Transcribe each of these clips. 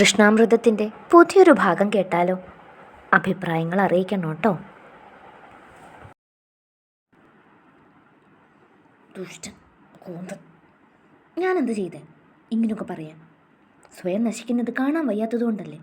കൃഷ്ണാമൃതത്തിന്റെ പുതിയൊരു ഭാഗം കേട്ടാലോ? അഭിപ്രായങ്ങൾ അറിയിക്കണം കേട്ടോ. ഞാനെന്ത് ചെയ്തേ? ഇങ്ങനെയൊക്കെ പറയാം സ്വയം നശിക്കുന്നത് കാണാൻ വയ്യാത്തതുകൊണ്ടല്ലേ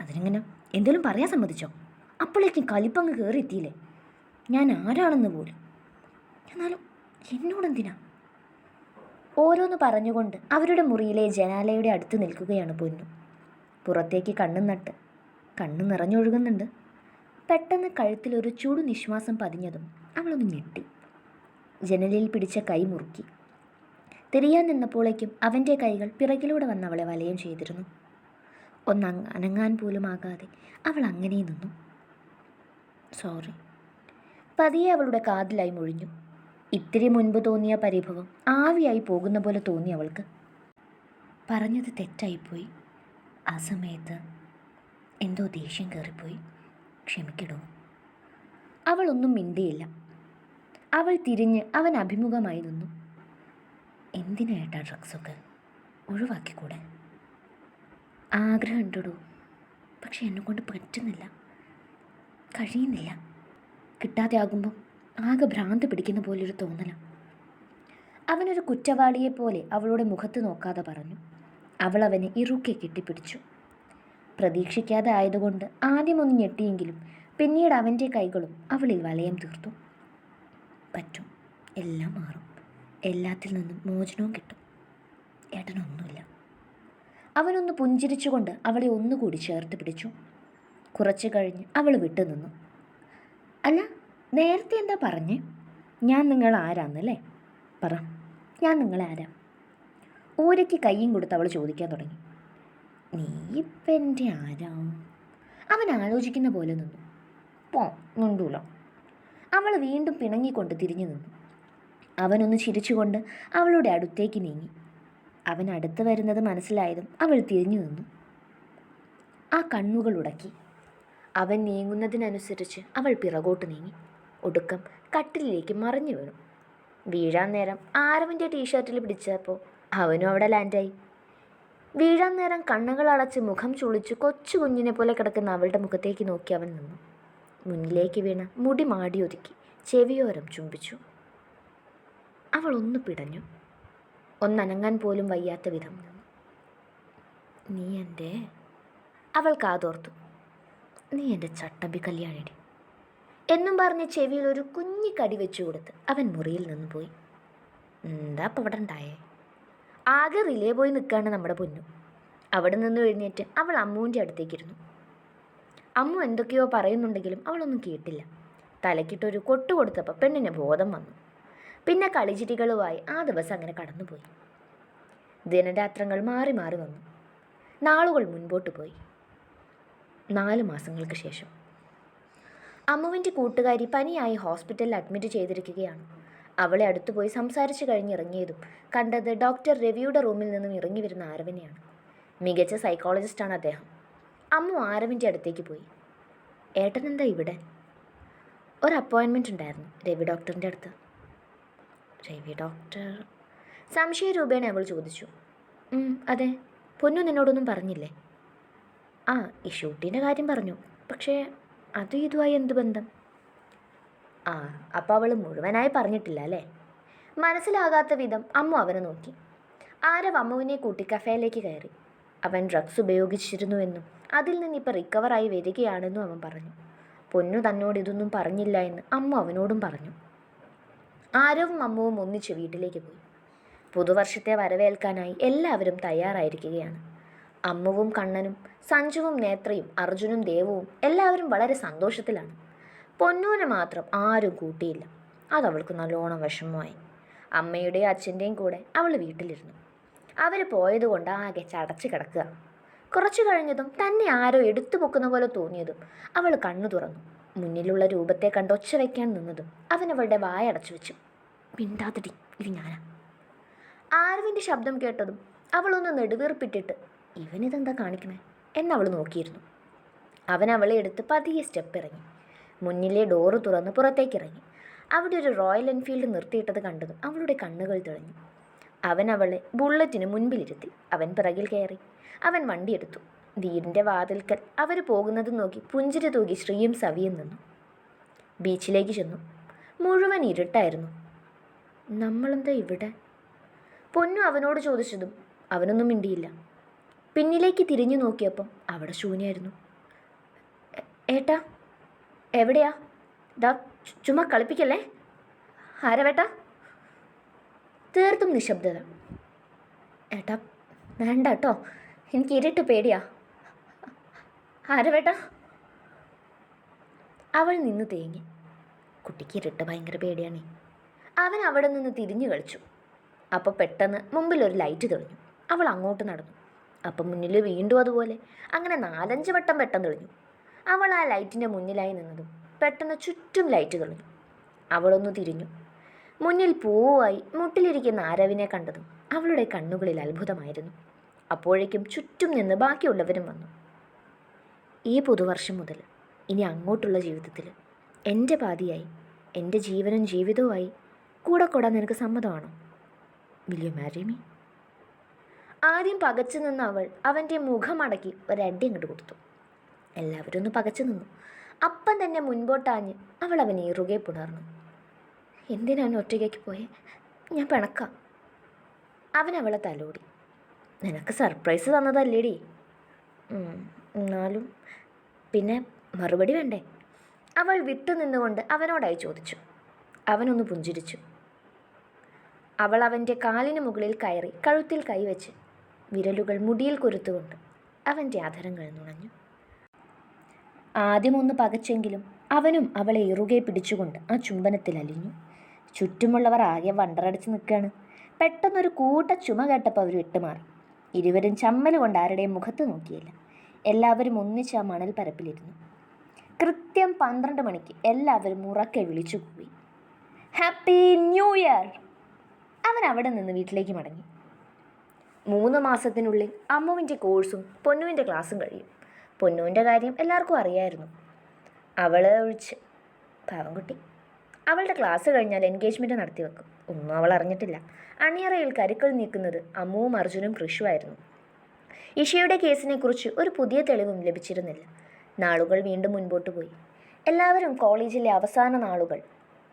അതിനെങ്ങനെ എന്തെങ്കിലും പറയാൻ സമ്മതിച്ചോ? അപ്പോഴേക്കും കലിപ്പങ്ങ് കയറി എത്തിയില്ലേ ഞാൻ ആരാണെന്ന് പോലും. എന്നാലും എന്നോടെന്തിനാ? ഓരോന്ന് പറഞ്ഞുകൊണ്ട് അവരുടെ മുറിയിലെ ജനാലയുടെ അടുത്ത് നിൽക്കുകയാണ് പൊന്നു. പുറത്തേക്ക് കണ്ണും നട്ട്. കണ്ണു നിറഞ്ഞൊഴുകുന്നുണ്ട്. പെട്ടെന്ന് കഴുത്തിൽ ഒരു ചൂടു നിശ്വാസം പതിഞ്ഞതും അവളൊന്ന് ഞെട്ടി. ജനലിൽ പിടിച്ച കൈ മുറുക്കി. തിരിയാൻ നിന്നപ്പോഴേക്കും അവന്റെ കൈകൾ പിറകിലൂടെ വന്ന് അവളെ വലയം ചെയ്തിരുന്നു. ഒന്ന് അനങ്ങാൻ പോലും ആകാതെ അവൾ അങ്ങനെ നിന്നു. സോറി പതിയെ അവളുടെ കാതിലായി മുഴിഞ്ഞു. ഇത്തിരി മുൻപ് തോന്നിയ പരിഭവം ആവിയായി പോകുന്ന പോലെ തോന്നി അവൾക്ക്. പറഞ്ഞത് തെറ്റായിപ്പോയി. ആ സമയത്ത് എന്തോ ദേഷ്യം കയറിപ്പോയി. ക്ഷമിക്കടോ അവളൊന്നും മിണ്ടിയില്ല. അവൾ തിരിഞ്ഞ് അവൻ അഭിമുഖമായി നിന്നു. എന്തിനായിട്ടാ ഡ്രഗ്സൊക്കെ? ഒഴിവാക്കിക്കൂടെ? ആഗ്രഹം ഉണ്ടോ പക്ഷെ എന്നെക്കൊണ്ട് പറ്റുന്നില്ല. കഴിയുന്നില്ല. കിട്ടാതെ ആകുമ്പം ആകെ ഭ്രാന്ത് പിടിക്കുന്ന പോലൊരു തോന്നല. അവനൊരു കുറ്റവാളിയെപ്പോലെ അവളുടെ മുഖത്ത് നോക്കാതെ പറഞ്ഞു. അവൾ അവനെ ഇറുക്കെ കെട്ടിപ്പിടിച്ചു. പ്രതീക്ഷിക്കാതെ ആയതുകൊണ്ട് ആദ്യം ആദ്യമൊന്ന് ഞെട്ടിയെങ്കിലും പിന്നീട് അവന്റെ കൈകളും അവളിൽ വലയം തീർത്തു. പറ്റും. എല്ലാം മാറും. എല്ലാത്തിൽ നിന്നും മോചനവും കിട്ടും. ഏട്ടനൊന്നുമില്ല. അവനൊന്ന് പുഞ്ചിരിച്ചുകൊണ്ട് അവളെ ഒന്നുകൂടി ചേർത്ത് പിടിച്ചു. കുറച്ചു കഴിഞ്ഞ് അവൾ വിട്ടുനിന്നു അല്ല നേരത്തെ എന്താ പറഞ്ഞേ? ഞാൻ നിങ്ങൾ ആരാന്നല്ലേ? പറ. ഞാൻ നിങ്ങളെ ആരാ? ഊരയ്ക്ക് കയ്യും കൊടുത്ത് അവൾ ചോദിക്കാൻ തുടങ്ങി. നീ ഇപ്പം എന്റെ ആരാ? അവൻ ആലോചിക്കുന്ന പോലെ നിന്നു. പോ മുണ്ടൂല. അവൾ വീണ്ടും പിണങ്ങിക്കൊണ്ട് തിരിഞ്ഞു നിന്നു. അവനൊന്ന് ചിരിച്ചുകൊണ്ട് അവളുടെ അടുത്തേക്ക് നീങ്ങി. അവൻ അടുത്ത് വരുന്നത് മനസ്സിലായതും അവൾ തിരിഞ്ഞു നിന്നു. ആ കണ്ണുകൾ ഉടക്കി. അവൻ നീങ്ങുന്നതിനനുസരിച്ച് അവൾ പിറകോട്ട് നീങ്ങി. ഒടുക്കം കട്ടിലിലേക്ക് മറിഞ്ഞു വീണു. വീഴാൻ നേരം ആരവിന്റെ ടീഷർട്ടിൽ പിടിച്ചപ്പോൾ അവനും അവിടെ ലാൻഡായി. വീഴാൻ നേരം കണ്ണുകൾ അടച്ച് മുഖം ചുളിച്ച് കൊച്ചു കുഞ്ഞിനെ പോലെ കിടക്കുന്ന അവളുടെ മുഖത്തേക്ക് നോക്കി അവൻ നിന്നു. മുന്നിലേക്ക് വീണ മുടി മാടി ഒതുക്കി ചെവിയോരം ചുംബിച്ചു. അവൾ ഒന്ന് പിടഞ്ഞു. ഒന്നനങ്ങാൻ പോലും വയ്യാത്ത വിധം നിന്നു. നീ എന്റെ അവൾ കാതോർത്തു. നീ എന്റെ ചട്ടമ്പി കല്യാണിടി എന്നും പറഞ്ഞ് ചെവിയിൽ ഒരു കുഞ്ഞി കടി വെച്ചു കൊടുത്ത് അവൻ മുറിയിൽ നിന്ന് പോയി എന്താ അപ്പം അവിടെ ഉണ്ടായേ? ആകെ റിലേ പോയി നിൽക്കുകയാണ് നമ്മുടെ പൊന്നു. അവിടെ നിന്ന് എഴുന്നേറ്റ് അവൾ അമ്മുവിന്റെ അടുത്തേക്കിരുന്നു അമ്മു എന്തൊക്കെയോ പറയുന്നുണ്ടെങ്കിലും അവളൊന്നും കേട്ടില്ല. തലക്കിട്ടൊരു കൊട്ടു കൊടുത്തപ്പോൾ പെണ്ണിന് ബോധം വന്നു. പിന്നെ കളിചിരികളുമായി ആ ദിവസം അങ്ങനെ കടന്നുപോയി. ദിനരാത്രങ്ങൾ മാറി മാറി വന്നു. നാളുകൾ മുൻപോട്ട് പോയി. നാല് മാസങ്ങൾക്ക് ശേഷം. അമ്മുവിന്റെ കൂട്ടുകാരി പനിയായി ഹോസ്പിറ്റലിൽ അഡ്മിറ്റ് ചെയ്തിരിക്കുകയാണ്. അവളെ അടുത്തു പോയി സംസാരിച്ചു കഴിഞ്ഞിറങ്ങിയതും കണ്ടത് ഡോക്ടർ രവിയുടെ റൂമിൽ നിന്നും ഇറങ്ങി വരുന്ന ആരവിനെയാണ്. മികച്ച സൈക്കോളജിസ്റ്റാണ് അദ്ദേഹം. അമ്മു ആരവിന്റെ അടുത്തേക്ക് പോയി. ഏട്ടൻ എന്താ ഇവിടെ? ഒരു അപ്പോയിൻമെന്റ് ഉണ്ടായിരുന്നു രവി ഡോക്ടറിന്റെ അടുത്ത്. രവി ഡോക്ടർ? സംശയ സംശയരൂപേണ അവൾ ചോദിച്ചു. അതെ. പൊന്നു നിന്നോടൊന്നും പറഞ്ഞില്ലേ? ആ ഈ ഷൂട്ടിന്റെ കാര്യം പറഞ്ഞു. പക്ഷേ അതും ഇതുമായി എന്ത് ബന്ധം? ആ അപ്പോൾ അവൾ മുഴുവനായി പറഞ്ഞിട്ടില്ല അല്ലേ? മനസ്സിലാകാത്ത വിധം അമ്മു അവനെ നോക്കി. ആരവ് അമ്മുവിനെ കൂട്ടി കഫേയിലേക്ക് കയറി. അവൻ ഡ്രഗ്സ് ഉപയോഗിച്ചിരുന്നുവെന്നും അതിൽ നിന്ന് ഇപ്പോൾ റിക്കവറായി വരികയാണെന്നും അവൻ പറഞ്ഞു. പൊന്നു തന്നോട് ഇതൊന്നും പറഞ്ഞില്ല എന്ന് അമ്മു അവനോടും പറഞ്ഞു. ആരവും അമ്മുവും ഒന്നിച്ച് വീട്ടിലേക്ക് പോയി. പുതുവർഷത്തെ വരവേൽക്കാനായി എല്ലാവരും തയ്യാറായിരിക്കുകയാണ്. അമ്മുവും കണ്ണനും സഞ്ജുവും നേത്രയും അർജുനും ദേവവും എല്ലാവരും വളരെ സന്തോഷത്തിലാണ്. പൊന്നൂനെ മാത്രം ആരും കൂട്ടിയില്ല. അവൾക്ക് നല്ലോണം വിഷമമായി. അമ്മയുടെയും അച്ഛന്റെയും കൂടെ അവൾ വീട്ടിലിരുന്നു. അവർ പോയതുകൊണ്ട് ആകെ ചടച്ച് കിടക്കുക. കുറച്ചു കഴിഞ്ഞതും തന്നെ ആരോ എടുത്തു പൊക്കുന്ന പോലെ തോന്നിയതും അവൾ കണ്ണു തുറന്നു. മുന്നിലുള്ള രൂപത്തെ കണ്ട് ഒച്ച വയ്ക്കാൻ നിന്നതും അവൻ അവളുടെ വായ അടച്ചു വെച്ചു. മിണ്ടാതിടി ഇത് ഞാനാ. ആരവിന്റെ ശബ്ദം കേട്ടതും അവളൊന്ന് നെടുവീർപ്പിട്ടിട്ട് ഇവനിതെന്താ കാണിക്കണേ എന്നവൾ നോക്കിയിരുന്നു. അവൻ അവളെ എടുത്ത് പതിയെ സ്റ്റെപ്പ് ഇറങ്ങി മുന്നിലെ ഡോറ് തുറന്ന് പുറത്തേക്കിറങ്ങി. അവിടെ ഒരു റോയൽ എൻഫീൽഡ് നിർത്തിയിട്ടത് കണ്ടതും അവളുടെ കണ്ണുകൾ തെളിഞ്ഞു. അവൻ അവളെ ബുള്ളറ്റിന് മുൻപിലിരുത്തി. അവൻ പിറകിൽ കയറി. അവൻ വണ്ടിയെടുത്തു വീടിന്റെ വാതിൽക്കൽ അവർ പോകുന്നത് നോക്കി പുഞ്ചിരി തൂകി ശ്രീയും സവിയും നിന്നു. ബീച്ചിലേക്ക് ചെന്നു. മുഴുവൻ ഇരുട്ടായിരുന്നു. നമ്മളെന്താ ഇവിടെ? പൊന്നു അവനോട് ചോദിച്ചതും അവനൊന്നും മിണ്ടിയില്ല. പിന്നിലേക്ക് തിരിഞ്ഞു നോക്കിയപ്പം അവിടെ ശൂന്യായിരുന്നു. "എ- ഏട്ടാ എവിടെയാ? ദാ ചുമ്മാ കളിപ്പിക്കല്ലേ? ആരവേട്ട തീർത്തും നിശബ്ദത. ഏട്ടാ വേണ്ട കേട്ടോ എനിക്ക് ഇരുട്ട് പേടിയാ. ആരവേട്ടാ അവൾ നിന്ന് തേങ്ങി. കുട്ടിക്ക് ഇരുട്ട് ഭയങ്കര പേടിയാണേ. അവൻ അവിടെ നിന്ന് തിരിഞ്ഞു കളിച്ചു. അപ്പോൾ പെട്ടെന്ന് മുമ്പിൽ ഒരു ലൈറ്റ് തെളിഞ്ഞു. അവൾ അങ്ങോട്ട് നടന്നു. അപ്പം മുന്നിൽ വീണ്ടും അതുപോലെ. അങ്ങനെ നാലഞ്ച് വട്ടം പെട്ടെന്ന് തെളിഞ്ഞു. അവൾ ആ ലൈറ്റിന്റെ മുന്നിലായി നിന്നതും പെട്ടെന്ന് ചുറ്റും ലൈറ്റ് തെളിഞ്ഞു. അവളൊന്ന് തിരിഞ്ഞു. മുന്നിൽ പൂവായി മുട്ടിലിരിക്കുന്ന ആരവിനെ കണ്ടതും അവളുടെ കണ്ണുകളിൽ അത്ഭുതമായിരുന്നു. അപ്പോഴേക്കും ചുറ്റും നിന്ന് ബാക്കിയുള്ളവരും വന്നു. ഈ പുതുവർഷം മുതൽ ഇനി അങ്ങോട്ടുള്ള ജീവിതത്തിൽ എന്റെ പാതിയായി എന്റെ ജീവനും ജീവിതവുമായി കൂടെ കൂടാൻ നിനക്ക് സമ്മതമാണോ? വിൽ യു മാരി മീ ആദ്യം പകച്ചു നിന്ന അവൾ അവന്റെ മുഖമടക്കി ഒരടി അങ്ങോട്ട് കൊടുത്തു. എല്ലാവരും ഒന്ന് പകച്ചു നിന്നു. അപ്പം തന്നെ മുൻപോട്ടാഞ്ഞ് അവൾ അവനെ ഇറുകെ പുണർന്നു എന്തിനാണ് ഒറ്റയ്ക്ക് പോയെ? ഞാൻ പിണക്കാം. അവൻ അവളെ തലോടി. നിനക്ക് സർപ്രൈസ് തന്നതല്ലേടി? എന്നാലും പിന്നെ മറുപടി വേണ്ടേ? അവൾ വിട്ടു നിന്നുകൊണ്ട് അവനോടായി ചോദിച്ചു. അവനൊന്ന് പുഞ്ചിരിച്ചു. അവൾ അവന്റെ കാലിന് മുകളിൽ കയറി കഴുത്തിൽ കൈവച്ച് വിരലുകൾ മുടിയിൽ കൊരുത്തുകൊണ്ട് അവന്റെ അധരങ്ങൾ നുണഞ്ഞു. ആദ്യമൊന്ന് പകച്ചെങ്കിലും അവനും അവളെ ഇറുകെ പിടിച്ചുകൊണ്ട് ആ ചുംബനത്തിൽ അലിഞ്ഞു. ചുറ്റുമുള്ളവർ ആകെ വണ്ടറടിച്ച് നിൽക്കുകയാണ്. പെട്ടെന്നൊരു കൂട്ട ചുമ കേട്ടപ്പോൾ അവർ വിട്ടുമാറി. ഇരുവരും ചമ്മൽ കൊണ്ട് ആരുടെയും മുഖത്ത് നോക്കിയില്ല. എല്ലാവരും ഒന്നിച്ച് ആ മണൽ പരപ്പിലിരുന്നു. കൃത്യം പന്ത്രണ്ട് മണിക്ക് എല്ലാവരും ഉറക്കെ വിളിച്ചു കൂവി. ഹാപ്പി ന്യൂ ഇയർ അവൻ അവിടെ നിന്ന് വീട്ടിലേക്ക് മടങ്ങി. മൂന്ന് മാസത്തിനുള്ളിൽ അമ്മുവിന്റെ കോഴ്സും പൊന്നുവിന്റെ ക്ലാസ്സും കഴിയും. പൊന്നുവിന്റെ കാര്യം എല്ലാവർക്കും അറിയായിരുന്നു. അവളെ ഒഴിച്ച് പാവംകുട്ടി അവളുടെ ക്ലാസ് കഴിഞ്ഞാൽ എൻഗേജ്മെന്റ് നടത്തി വെക്കും. ഒന്നും അവൾ അറിഞ്ഞിട്ടില്ല. അണിയറയിൽ കരുക്കൾ നീക്കുന്നത് അമ്മുവും അർജുനും കൃഷുവായിരുന്നു. ഇഷയുടെ കേസിനെക്കുറിച്ച് ഒരു പുതിയ തെളിവും ലഭിച്ചിരുന്നില്ല. നാളുകൾ വീണ്ടും മുൻപോട്ട് പോയി. എല്ലാവരും കോളേജിലെ അവസാന നാളുകൾ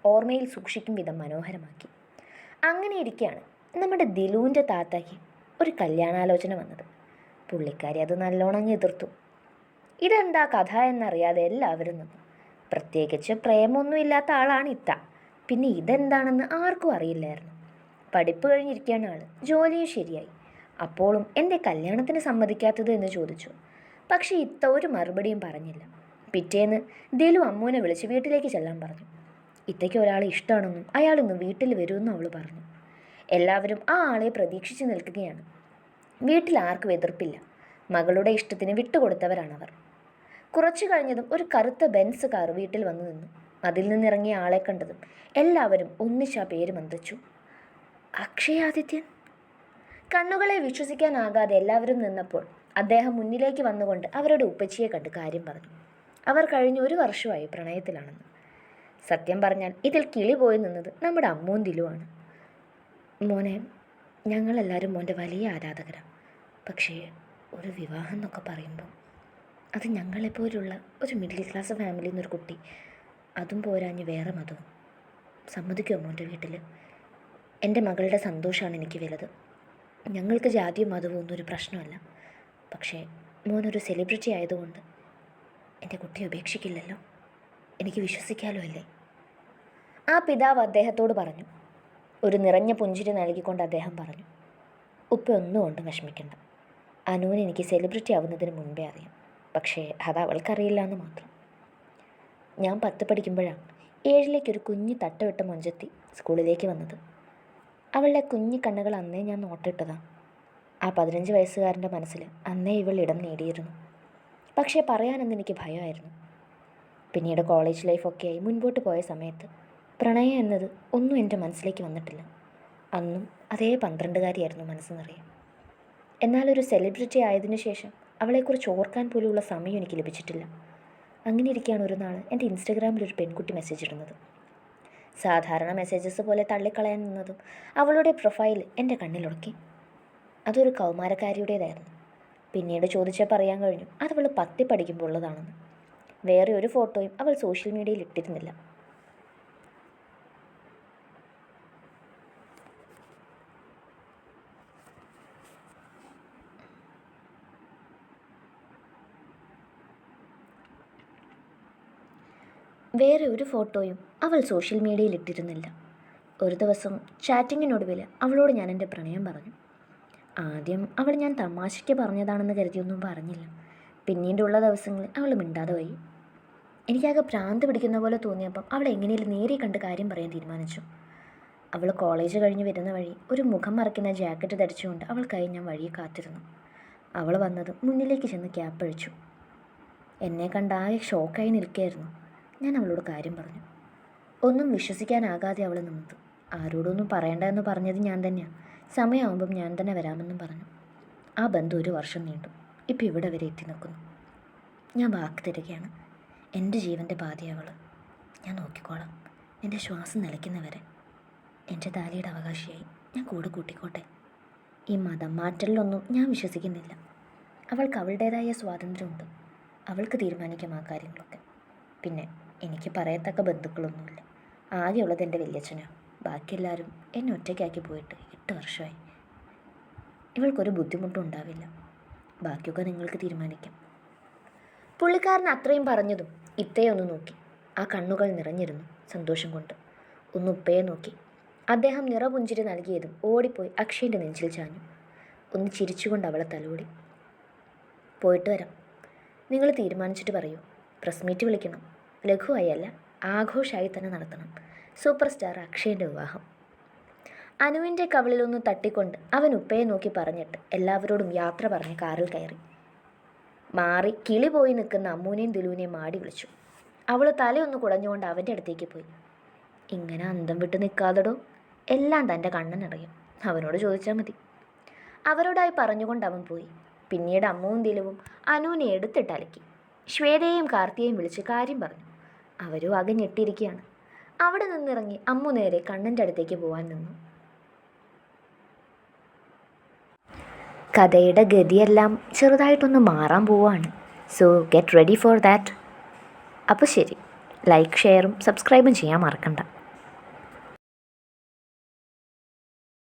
ഓർമ്മയിൽ സൂക്ഷിക്കും വിധം മനോഹരമാക്കി. അങ്ങനെ ഇരിക്കെയാണ് നമ്മുടെ ദിലുവിന്റെ താത്തയ്ക്ക് ഒരു കല്യാണാലോചന വന്നത്. പുള്ളിക്കാരി അത് നല്ലോണം എതിർത്തു. ഇതെന്താ കഥ എന്നറിയാതെ എല്ലാവരും നിന്നു. പ്രത്യേകിച്ച് പ്രേമൊന്നുമില്ലാത്ത ആളാണ് ഇത്ത. പിന്നെ ഇതെന്താണെന്ന് ആർക്കും അറിയില്ലായിരുന്നു. പഠിപ്പ് കഴിഞ്ഞിരിക്കുകയാണ് ആൾ. ജോലിയും ശരിയായി. അപ്പോഴും എന്റെ കല്യാണത്തിന് സമ്മതിക്കാത്തത് എന്ന് ചോദിച്ചു. പക്ഷേ ഇത്ത ഒരു മറുപടിയും പറഞ്ഞില്ല. പിറ്റേന്ന് ദിലു അമ്മൂനെ വിളിച്ച് വീട്ടിലേക്ക് ചെല്ലാൻ പറഞ്ഞു. ഇത്തയ്ക്ക് ഒരാളെ ഇഷ്ടമാണെന്നും അയാൾ ഇന്ന് വീട്ടിൽ വരുമെന്നും അവൾ പറഞ്ഞു. എല്ലാവരും ആ ആളെ പ്രതീക്ഷിച്ച് നിൽക്കുകയാണ്. വീട്ടിൽ ആർക്കും എതിർപ്പില്ല. മകളുടെ ഇഷ്ടത്തിന് വിട്ടുകൊടുത്തവരാണവർ. കുറച്ചു കഴിഞ്ഞതും ഒരു കറുത്ത ബെൻസ് കാർ വീട്ടിൽ വന്നു നിന്നു. അതിൽ നിന്നിറങ്ങിയ ആളെ കണ്ടതും എല്ലാവരും ഒന്നിച്ച് ആ പേര് മന്ത്രിച്ചു അക്ഷയാദിത്യൻ കണ്ണുകളെ വിശ്വസിക്കാനാകാതെ എല്ലാവരും നിന്നപ്പോൾ അദ്ദേഹം മുന്നിലേക്ക് വന്നുകൊണ്ട് അവരുടെ ഉപ്പച്ചിയെ കണ്ട് കാര്യം പറഞ്ഞു. അവർ കഴിഞ്ഞ ഒരു വർഷമായി പ്രണയത്തിലാണെന്ന്. സത്യം പറഞ്ഞാൽ ഇതിൽ കിളി പോയി നിന്നത് നമ്മുടെ അമ്മൂൻ ദിലുവാണ് മോനെ ഞങ്ങളെല്ലാവരും മോന്റെ വലിയ ആരാധകരാണ് പക്ഷേ ഒരു വിവാഹം എന്നൊക്കെ പറയുമ്പോൾ അത് ഞങ്ങളെപ്പോലുള്ള ഒരു മിഡിൽ ക്ലാസ് ഫാമിലിയിൽ നിന്നൊരു കുട്ടി. അതും പോരാഞ്ഞ് വേറെ മതവും. സമ്മതിക്കുമോ മോന്റെ വീട്ടിൽ എന്റെ മകളുടെ സന്തോഷമാണ് എനിക്ക് വലുത്. ഞങ്ങൾക്ക് ജാതിയും മതവും ഒന്നും ഒരു പ്രശ്നമല്ല. പക്ഷേ മോനൊരു സെലിബ്രിറ്റി ആയതുകൊണ്ട് എന്റെ കുട്ടിയെ ഉപേക്ഷിക്കില്ലല്ലോ. എനിക്ക് വിശ്വസിക്കാലോ അല്ലേ ആ പിതാവ് അദ്ദേഹത്തോട് പറഞ്ഞു. ഒരു നിറഞ്ഞ പുഞ്ചിരി നൽകിക്കൊണ്ട് അദ്ദേഹം പറഞ്ഞു. ഉപ്പ ഒന്നും കൊണ്ട് വിഷമിക്കണ്ട. അനുവിനെനിക്ക് സെലിബ്രിറ്റി ആവുന്നതിന് മുൻപേ അറിയാം. പക്ഷേ അത് അവൾക്കറിയില്ല എന്ന് മാത്രം. ഞാൻ പത്ത് പഠിക്കുമ്പോഴാണ് ഏഴിലേക്ക് ഒരു കുഞ്ഞ് തട്ടവിട്ട മൊഞ്ചത്തി സ്കൂളിലേക്ക് വന്നത്. അവളുടെ കുഞ്ഞു കണ്ണുകൾ അന്നേ ഞാൻ നോട്ടിട്ടതാണ് ആ പതിനഞ്ച് വയസ്സുകാരന്റെ മനസ്സിൽ അന്നേ ഇവൾ ഇടം നേടിയിരുന്നു. പക്ഷേ പറയാനെന്ന് എനിക്ക് ഭയമായിരുന്നു. പിന്നീട് കോളേജ് ലൈഫൊക്കെയായി മുൻപോട്ട് പോയ സമയത്ത് പ്രണയം എന്നത് ഒന്നും എന്റെ മനസ്സിലേക്ക് വന്നിട്ടില്ല. അന്നും അതേ പന്ത്രണ്ടുകാരിയായിരുന്നു മനസ്സ് നിറയെ. എന്നാൽ ഒരു സെലിബ്രിറ്റി ആയതിനു ശേഷം അവളെക്കുറിച്ച് ഓർക്കാൻ പോലുമുള്ള സമയം എനിക്ക് ലഭിച്ചിട്ടില്ല. അങ്ങനെ ഇരിക്കുകയാണ് ഒരു നാൾ എന്റെ ഇൻസ്റ്റഗ്രാമിൽ ഒരു പെൺകുട്ടി മെസ്സേജ് ഇടുന്നത്. സാധാരണ മെസ്സേജസ് പോലെ തള്ളിക്കളയാൻ നിന്നതും അവളുടെ പ്രൊഫൈൽ എന്റെ കണ്ണിലുടക്കി. അതൊരു കൗമാരക്കാരിയുടേതായിരുന്നു. പിന്നീട് ചോദിച്ചാൽ പറയാൻ കഴിഞ്ഞു അത് അവൾ പത്തി പഠിക്കുമ്പോൾ ഉള്ളതാണെന്ന്. വേറെ ഒരു ഫോട്ടോയും അവൾ സോഷ്യൽ മീഡിയയിൽ ഇട്ടിരുന്നില്ല. വേറെ ഒരു ഫോട്ടോയും അവൾ സോഷ്യൽ മീഡിയയിൽ ഇട്ടിരുന്നില്ല ഒരു ദിവസം ചാറ്റിങ്ങിനൊടുവിൽ അവളോട് ഞാൻ എന്റെ പ്രണയം പറഞ്ഞു. ആദ്യം അവൾ ഞാൻ തമാശയ്ക്ക് പറഞ്ഞതാണെന്ന് കരുതിയൊന്നും പറഞ്ഞില്ല. പിന്നീടുള്ള ദിവസങ്ങളിൽ അവൾ മിണ്ടാതെ പോയി. എനിക്കാകെ ഭ്രാന്ത് പിടിക്കുന്ന പോലെ തോന്നിയപ്പം അവൾ എങ്ങനെയും നേരെ കണ്ട് കാര്യം പറയാൻ തീരുമാനിച്ചു. അവൾ കോളേജ് കഴിഞ്ഞ് വരുന്ന വഴി ഒരു മുഖം മറക്കുന്ന ജാക്കറ്റ് ധരിച്ചുകൊണ്ട് അവൾ അവൾക്കായി ഞാൻ വഴിയെ കാത്തിരുന്നു. അവൾ വന്നത് മുന്നിലേക്ക് ചെന്ന് ക്യാപ്പ് അഴിച്ചു. എന്നെ കണ്ടാകെ ഷോക്കായി നിൽക്കുകയായിരുന്നു. ഞാൻ അവളോട് കാര്യം പറഞ്ഞു. ഒന്നും വിശ്വസിക്കാനാകാതെ അവൾ നിന്നത് ആരോടൊന്നും പറയണ്ട എന്ന് പറഞ്ഞത് ഞാൻ തന്നെയാണ് സമയമാകുമ്പം ഞാൻ തന്നെ വരാമെന്നും പറഞ്ഞു. ആ ബന്ധം ഒരു വർഷം നീണ്ടു. ഇപ്പം ഇവിടെ വരെ എത്തി നിൽക്കുന്നു. ഞാൻ വാക്ക് തരികയാണ്. എന്റെ ജീവന്റെ ബാധി അവൾ ഞാൻ നോക്കിക്കോളാം. എന്റെ ശ്വാസം നിലയ്ക്കുന്നവരെ. എന്റെ താലിയുടെ അവകാശിയായി. ഞാൻ കൂടെ കൂട്ടിക്കോട്ടെ. ഈ മതം മാറ്റലിലൊന്നും ഞാൻ വിശ്വസിക്കുന്നില്ല. അവൾക്ക് അവളുടേതായ സ്വാതന്ത്ര്യമുണ്ട്. അവൾക്ക് തീരുമാനിക്കാം ആ കാര്യങ്ങളൊക്കെ. പിന്നെ എനിക്ക് പറയത്തക്ക ബന്ധുക്കളൊന്നുമില്ല. ആകെയുള്ളത് എന്റെ വല്യച്ഛനാണ് ബാക്കിയെല്ലാവരും എന്നെ ഒറ്റയ്ക്കാക്കി പോയിട്ട് എട്ട് വർഷമായി. ഇവൾക്കൊരു ബുദ്ധിമുട്ടും ഉണ്ടാവില്ല. ബാക്കിയൊക്കെ നിങ്ങൾക്ക് തീരുമാനിക്കാം. പുള്ളിക്കാരൻ അത്രയും പറഞ്ഞതും ഇത്തേ ഒന്ന് നോക്കി. ആ കണ്ണുകൾ നിറഞ്ഞിരുന്നു സന്തോഷം കൊണ്ട്. ഒന്ന് ഉപ്പയെ നോക്കി. അദ്ദേഹം നിറപുഞ്ചിരി നൽകിയതും ഓടിപ്പോയി അക്ഷയന്റെ നെഞ്ചിൽ ചാഞ്ഞു. ഒന്ന് ചിരിച്ചുകൊണ്ട് അവളെ തലോടി. പോയിട്ട് വരാം. നിങ്ങൾ തീരുമാനിച്ചിട്ട് പറയൂ. പ്രസ് മീറ്റ് വിളിക്കണം. ലഘുവായി അല്ല ആഘോഷമായി തന്നെ നടത്തണം. സൂപ്പർ സ്റ്റാർ അക്ഷയന്റെ വിവാഹം അനുവിന്റെ കവിളിലൊന്ന് തട്ടിക്കൊണ്ട് അവൻ ഉപ്പയെ നോക്കി പറഞ്ഞിട്ട് എല്ലാവരോടും യാത്ര പറഞ്ഞ് കാറിൽ കയറി. മാറി കിളി പോയി നിൽക്കുന്ന അമ്മൂനെയും ദിലുവിനെയും മാടി വിളിച്ചു. അവൾ തലയൊന്ന് കുടഞ്ഞുകൊണ്ട് അവന്റെ അടുത്തേക്ക് പോയി. ഇങ്ങനെ അന്തം വിട്ട് നിൽക്കാതെടോ. എല്ലാം തന്റെ കണ്ണനറിയും അവനോട് ചോദിച്ചാൽ മതി. അവരോടായി പറഞ്ഞുകൊണ്ട് അവൻ പോയി. പിന്നീട് അമ്മുവും ദിലുവും അനുവിനെ എടുത്തിട്ട് അലക്കി. ശ്വേതയെയും കാർത്തിയെയും വിളിച്ച് കാര്യം പറഞ്ഞു. അവരും ആകെ ഞെട്ടിയിരിക്കുകയാണ്. അവിടെ നിന്നിറങ്ങി അമ്മു നേരെ കണ്ണന്റെ അടുത്തേക്ക് പോകാൻ നിന്നു. കഥയുടെ ഗതിയെല്ലാം ചെറുതായിട്ടൊന്ന് മാറാൻ പോവാണ്. So get ready for that അപ്പോൾ ശരി. ലൈക്ക് ഷെയറും സബ്സ്ക്രൈബും ചെയ്യാൻ മറക്കണ്ട.